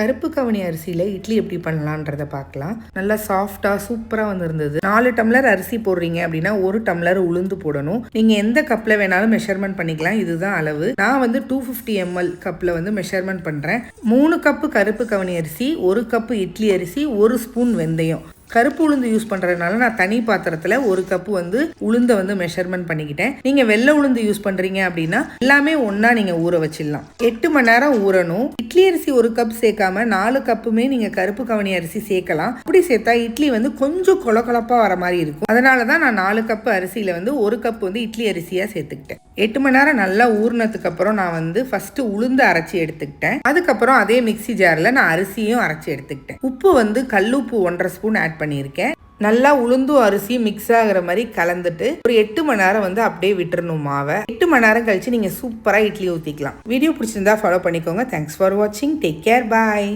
கருப்பு கவனி அரிசியில் இட்லி எப்படி பண்ணலான்றத பார்க்கலாம். நல்லா சாஃப்டாக சூப்பராக வந்திருந்தது. நாலு டம்ளர் அரிசி போடுறீங்க அப்படின்னா ஒரு டம்ளர் உளுந்து போடணும். நீங்கள் எந்த கப்பில் வேணாலும் மெஷர்மெண்ட் பண்ணிக்கலாம். இதுதான் அளவு. நான் வந்து டூ ஃபிஃப்டி எம்எல் கப்பில் வந்து மெஷர்மெண்ட் பண்ணுறேன் மூணு கப்பு கருப்பு கவனி அரிசி ஒரு கப்பு இட்லி அரிசி ஒரு ஸ்பூன் வெந்தயம். கருப்பு உளுந்து யூஸ் பண்ணுறதுனால நான் தனி பாத்திரத்தில் ஒரு கப்பு வந்து உளுந்தை வந்து மெஷர்மெண்ட் பண்ணிக்கிட்டேன். நீங்கள் வெள்ளை உளுந்து யூஸ் பண்ணுறீங்க அப்படின்னா எல்லாமே ஒன்றா நீங்கள் ஊற வச்சிடலாம். எட்டு மணி நேரம் ஊறணும். இட்லி அரிசி ஒரு கப் சேர்க்காம நாலு கப்புமே நீங்கள் கருப்பு கவனி அரிசி சேர்க்கலாம். அப்படி சேர்த்தா இட்லி வந்து கொஞ்சம் கொலகொலப்பாக வர மாதிரி இருக்கும். அதனால தான் நான் நாலு கப்பு அரிசியில் வந்து ஒரு கப் வந்து இட்லி அரிசியாக சேர்த்துக்கிட்டேன். எட்டு மணி நேரம் நல்லா ஊறினதுக்கு அப்புறம் நான் வந்து ஃபஸ்ட்டு உளுந்து அரைச்சி எடுத்துக்கிட்டேன். அதுக்கப்புறம் அதே மிக்ஸி ஜாரில் நான் அரிசியும் அரைச்சி எடுத்துக்கிட்டேன். உப்பு வந்து கல்லுப்பு ஒன்றரை ஸ்பூன் ஆட் பண்ணியிருக்கேன். நல்லா உளுந்தும் அரிசியும் மிக்ஸ் ஆகுற மாதிரி கலந்துட்டு ஒரு எட்டு மணி நேரம் வந்து அப்படியே விட்டுறணும் மாவை. எட்டு மணி நேரம் கழிச்சு நீங்கள் சூப்பராக இட்லி ஊற்றிக்கலாம் வீடியோ பிடிச்சிருந்தா ஃபாலோ பண்ணிக்கோங்க. தேங்க்ஸ் ஃபார் வாட்சிங் டேக் கேர் பாய்